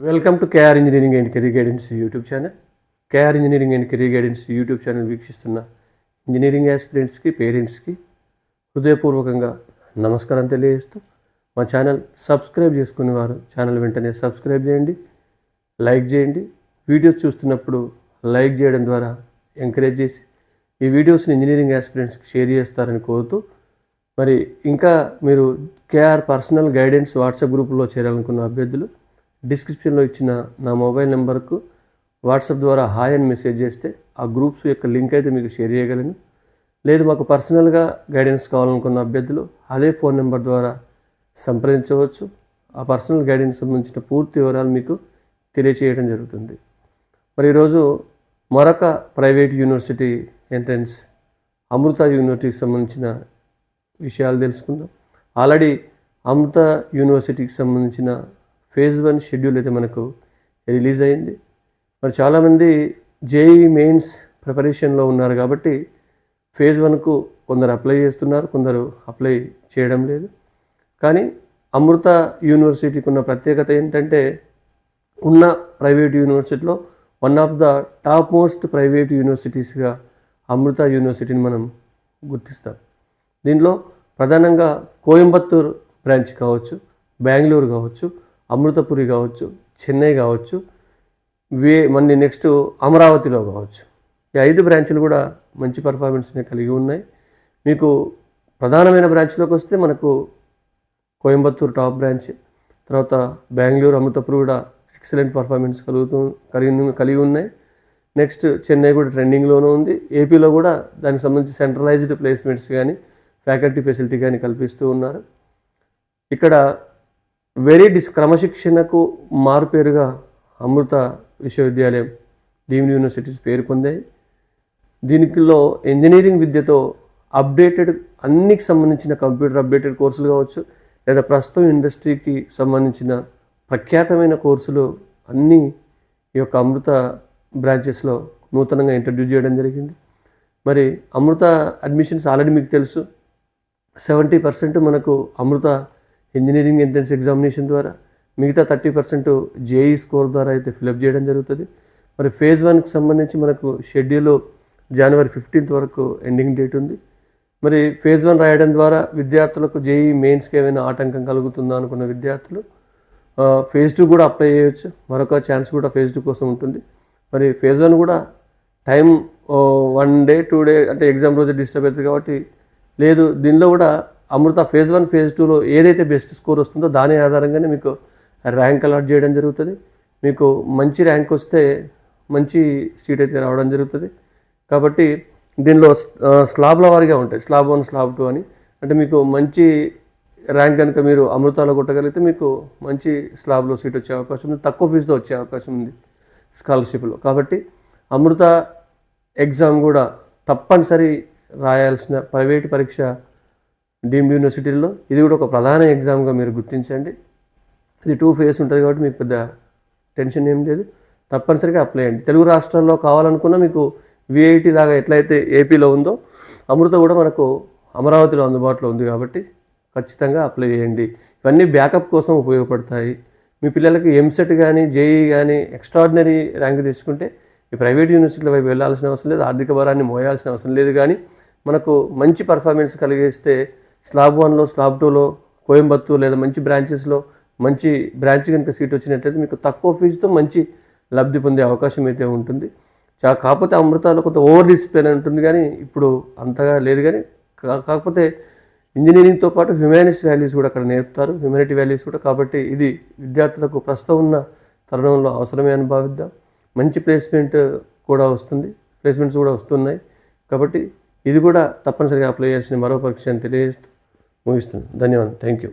Welcome to KR engineering and career guidance YouTube channel KR engineering and career guidance YouTube channel వీక్షిస్తున్న engineering యాస్పిరెంట్స్కి పేరెంట్స్కి హృదయపూర్వకంగా నమస్కారం తెలియజేస్తూ మా ఛానల్ సబ్స్క్రైబ్ చేసుకునే వారు ఛానల్ వెంటనే సబ్స్క్రైబ్ చేయండి లైక్ చేయండి. వీడియోస్ చూస్తున్నప్పుడు లైక్ చేయడం ద్వారా ఎంకరేజ్ చేసి ఈ వీడియోస్ని ఇంజనీరింగ్ యాస్పిరెంట్స్కి షేర్ చేస్తారని కోరుతూ మరి ఇంకా మీరు కేఆర్ పర్సనల్ గైడెన్స్ వాట్సాప్ గ్రూపులో చేరాలనుకున్న అభ్యర్థులు డిస్క్రిప్షన్లో ఇచ్చిన నా మొబైల్ నెంబర్కు వాట్సాప్ ద్వారా హాయ్ అని మెసేజ్ చేస్తే ఆ గ్రూప్స్ యొక్క లింక్ అయితే మీకు షేర్ చేయగలను. లేదు మాకు పర్సనల్గా గైడెన్స్ కావాలనుకున్న అభ్యర్థులు అదే ఫోన్ నెంబర్ ద్వారా సంప్రదించవచ్చు. ఆ పర్సనల్ గైడెన్స్ సంబంధించిన పూర్తి వివరాలు మీకు తెలియచేయడం జరుగుతుంది. మరి ఈరోజు మరొక ప్రైవేట్ యూనివర్సిటీ ఎంట్రన్స్ అమృత యూనివర్సిటీకి సంబంధించిన విషయాలు తెలుసుకుందాం. ఆల్రెడీ అమృత యూనివర్సిటీకి సంబంధించిన ఫేజ్ వన్ షెడ్యూల్ అయితే మనకు రిలీజ్ అయింది. మరి చాలామంది జేఈ మెయిన్స్ ప్రిపరేషన్లో ఉన్నారు కాబట్టి ఫేజ్ వన్కు కొందరు అప్లై చేస్తున్నారు కొందరు అప్లై చేయడం లేదు. కానీ అమృత యూనివర్సిటీకి ఉన్న ప్రత్యేకత ఏంటంటే ఉన్న ప్రైవేట్ యూనివర్సిటీలో one of the top most private యూనివర్సిటీస్గా Amrita యూనివర్సిటీని మనం గుర్తిస్తాం. దీనిలో ప్రధానంగా కోయంబత్తూర్ బ్రాంచ్ కావచ్చు బెంగళూరు కావచ్చు అమృతపురి కావచ్చు చెన్నై కావచ్చు వే మళ్ళీ నెక్స్ట్ అమరావతిలో కావచ్చు. ఈ ఐదు బ్రాంచ్లు కూడా మంచి పర్ఫార్మెన్స్ని కలిగి ఉన్నాయి. మీకు ప్రధానమైన బ్రాంచ్లోకి వస్తే మనకు కోయంబత్తూరు టాప్ బ్రాంచ్ తర్వాత బెంగళూరు అమృతపురి కూడా ఎక్సలెంట్ పర్ఫార్మెన్స్ కలుగుతూ కలిగి కలిగి ఉన్నాయి. నెక్స్ట్ చెన్నై కూడా ట్రెండింగ్లోనూ ఉంది. ఏపీలో కూడా దానికి సంబంధించి సెంట్రలైజ్డ్ ప్లేస్మెంట్స్ కానీ ఫ్యాకల్టీ ఫెసిలిటీ కానీ కల్పిస్తూ ఉన్నారు. ఇక్కడ వెరీ డిస్ క్రమశిక్షణకు మారుపేరుగా అమృత విశ్వవిద్యాలయం డీమ్డ్ యూనివర్సిటీస్ పేరు పొందాయి. దీనిలో ఇంజనీరింగ్ విద్యతో అప్డేటెడ్ అన్నికి సంబంధించిన కంప్యూటర్ అప్డేటెడ్ కోర్సులు కావచ్చు లేదా ప్రస్తుతం ఇండస్ట్రీకి సంబంధించిన ప్రఖ్యాతమైన కోర్సులు అన్నీ ఈ యొక్క అమృత బ్రాంచెస్లో నూతనంగా ఇంట్రడ్యూస్ చేయడం జరిగింది. మరి అమృత అడ్మిషన్స్ ఆల్రెడీ మీకు తెలుసు. సెవెంటీ పర్సెంట్ మనకు అమృత ఇంజనీరింగ్ ఎంట్రన్స్ ఎగ్జామినేషన్ ద్వారా మిగతా థర్టీ పర్సెంట్ జేఈ స్కోర్ ద్వారా అయితే ఫిలప్ చేయడం జరుగుతుంది. మరి ఫేజ్ వన్కి సంబంధించి మనకు షెడ్యూల్ జనవరి ఫిఫ్టీన్త్ వరకు ఎండింగ్ డేట్ ఉంది. మరి ఫేజ్ వన్ రాయడం ద్వారా విద్యార్థులకు జేఈ మెయిన్స్కి ఏమైనా ఆటంకం కలుగుతుందా అనుకున్న విద్యార్థులు ఫేజ్ టూ కూడా అప్లై చేయొచ్చు. మరొక ఛాన్స్ కూడా ఫేజ్ టూ కోసం ఉంటుంది. మరి ఫేజ్ వన్ కూడా time one day two day అంటే ఎగ్జామ్ రోజు డిస్టర్బ్ అవుతుంది కాబట్టి లేదు దీనిలో కూడా అమృత ఫేజ్ వన్ ఫేజ్ టూలో ఏదైతే బెస్ట్ స్కోర్ వస్తుందో దాని ఆధారంగానే మీకు ర్యాంక్ అలాట్ చేయడం జరుగుతుంది. మీకు మంచి ర్యాంక్ వస్తే మంచి సీట్ అయితే రావడం జరుగుతుంది. కాబట్టి దీనిలో స్లాబ్ల వారిగా ఉంటాయి. స్లాబ్ వన్ స్లాబ్ టూ అని. అంటే మీకు మంచి ర్యాంక్ కనుక మీరు అమృతాలో కొట్టగలిగితే మీకు మంచి స్లాబ్లో సీట్ వచ్చే అవకాశం ఉంది. తక్కువ ఫీజుతో వచ్చే అవకాశం ఉంది స్కాలర్షిప్లో కాబట్టి అమృత ఎగ్జామ్ కూడా తప్పనిసరి రాయాల్సిన ప్రైవేట్ పరీక్ష డీమ్డ్ యూనివర్సిటీల్లో ఇది కూడా ఒక ప్రధాన ఎగ్జామ్గా మీరు గుర్తించండి. ఇది టూ ఫేస్ ఉంటుంది కాబట్టి మీకు పెద్ద టెన్షన్ ఏం లేదు. తప్పనిసరిగా అప్లై చేయండి. తెలుగు రాష్ట్రాల్లో కావాలనుకున్న మీకు విఐటి లాగా ఎట్లయితే ఏపీలో ఉందో అమృత కూడా మనకు అమరావతిలో అందుబాటులో ఉంది కాబట్టి ఖచ్చితంగా అప్లై చేయండి. ఇవన్నీ బ్యాకప్ కోసం ఉపయోగపడతాయి. మీ పిల్లలకి ఎంసెట్ కానీ జేఈ కానీ ఎక్స్ట్రాడినరీ ర్యాంక్ తెచ్చుకుంటే ఈ ప్రైవేట్ యూనివర్సిటీల వైపు వెళ్ళాల్సిన అవసరం లేదు. ఆర్థిక భారాన్ని మోయాల్సిన అవసరం లేదు. కానీ మనకు మంచి పర్ఫార్మెన్స్ కలిగిస్తే స్లాబ్ వన్లో స్లాబ్ టూలో కోయంబత్తూర్ లేదా మంచి బ్రాంచెస్లో మంచి బ్రాంచ్ కనుక సీట్ వచ్చినట్లయితే మీకు తక్కువ ఫీజుతో మంచి లబ్ధి పొందే అవకాశం అయితే ఉంటుంది. కాకపోతే అమృతాలో కొంత ఓవర్ డిసిప్లిన్ ఉంటుంది కానీ ఇప్పుడు అంతగా లేదు కానీ కా- కాకపోతే ఇంజనీరింగ్తో పాటు హ్యుమానిటీస్ వాల్యూస్ కూడా అక్కడ నేర్పుతారు. హ్యుమానిటీ వాల్యూస్ కూడా కాబట్టి ఇది విద్యార్థులకు ప్రస్తుతం ఉన్న తరుణంలో అవసరమే అని భావిద్దాం. మంచి ప్లేస్మెంట్ కూడా వస్తుంది. ప్లేస్మెంట్స్ కూడా వస్తున్నాయి. కాబట్టి ఇది కూడా తప్పనిసరిగా అప్లై చేయాల్సిన మరో పరీక్ష అని తెలియజేస్తూ ముగిస్తుంది ధన్యవాదాలు. Thank you